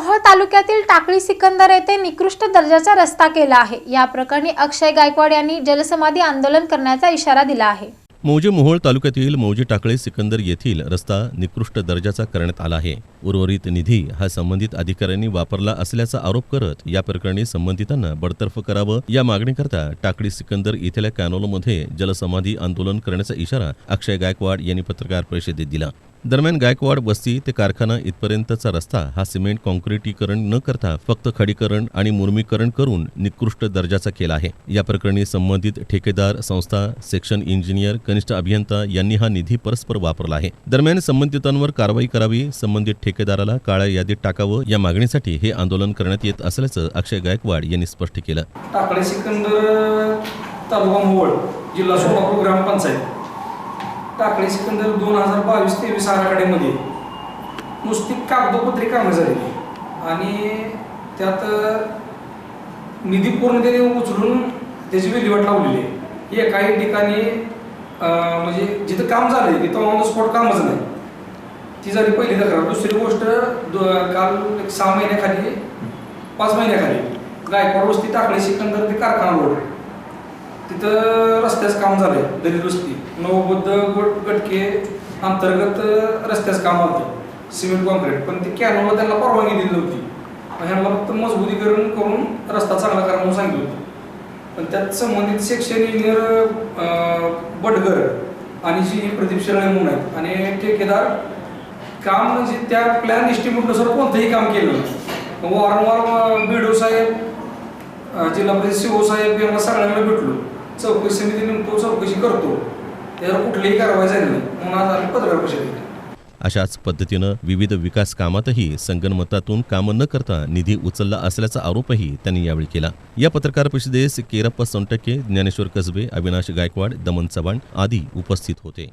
मोहोळ तालुक्यातील टाकळी सिकंदर येथे निकृष्ट दर्जाचा रस्ता केला आहे. या प्रकरणी अक्षय गायकवाड यांनी जलसमाधी आंदोलन करण्याचा इशारा दिला आहे. मौजे मोहोळ तालुक्यातील मौजे टाकळे सिकंदर येथील रस्ता निकृष्ट दर्जाचा करण्यात आला आहे. उर्वरित निधी हा संबंधित अधिकाऱ्यांनी वापरला असल्याचा आरोप करत या प्रकरणी संबंधितांना बडतर्फ करावं या मागणीकरता टाकळी सिकंदर येथील कॅनोलमध्ये जलसमाधी आंदोलन करण्याचा इशारा अक्षय गायकवाड यांनी पत्रकार परिषदेत दिला. दरम्यान गायकवाड वस्ती ते कारखाना इथपर्यंतचा रस्ता हा सिमेंट काँक्रिटीकरण न करता फक्त खडीकरण आणि मुर्मीकरण करून निकृष्ट दर्जाचा केला आहे. या प्रकरणी संबंधित ठेकेदार संस्था सेक्शन इंजिनियर कनिष्ठ अभियंता यांनी हा निधी परस्पर वापरला आहे. दरम्यान संबंधितांवर कारवाई करावी संबंधित ठेकेदाराला काळ्या यादीत टाकावं या मागणीसाठी हे आंदोलन करण्यात येत असल्याचं अक्षय गायकवाड यांनी स्पष्ट केलं. जिल्हा सोलापूर ग्रामपंचायत. टाकळी सिकंदर दोन हजार बावीस तेवीस आराखड्यामध्ये. नुसती कागदोपत्री कामं झालेली. आणि त्यात निधी पूर्णतेने उचलून त्याची विल्हेवाट लावलेली आहे. हे काही ठिकाणी म्हणजे जिथं काम झालंय तिथं ऑन द स्पॉट कामच नाही ती झाली पहिली तक्रार. दुसरी गोष्ट काल एक सहा महिन्याखाली पाच महिन्याखाली गायकवाड वस्ती टाकळी सिकंदर ते कारखाना रोड. तिथं रस्त्याचं काम झालंय दलित वस्ती नवबद्ध गट गटके अंतर्गत रस्त्याचं काम होतं. Cement concrete. पण ते कॅनोला त्यांना परवानगी दिली नव्हती ह्यांना फक्त मजबूतीकरण करून रस्ता चांगला करा म्हणून सांगितलं होतं. पण त्यात संबंधित सेक्शन इंजिनियर बडगर आणि जी प्रदीप शरणे म्हणून आहेत आणि ठेकेदार काम म्हणजे त्या प्लॅन इस्टिमेटनुसार कोणतंही काम केलं नाही. मग वारंवार बीडो साहेब जिल्हा परिषद सीओ साहेब यांना सगळ्यांना भेटलो. चौकशी समिती नेमतो चौकशी करतो. त्यावर कुठलीही कारवाई झाली नाही. म्हणून आज आम्ही पत्रकार परिषद घेतली. अशाच पद्धतीनं विविध विकास कामातही संगणमतातून कामं न करता निधी उचलला असल्याचा आरोपही त्यांनी यावेळी केला. या पत्रकार परिषदेस केरप्पा सोनटक्के ज्ञानेश्वर कसबे अविनाश गायकवाड दमन चव्हाण आदी उपस्थित होते.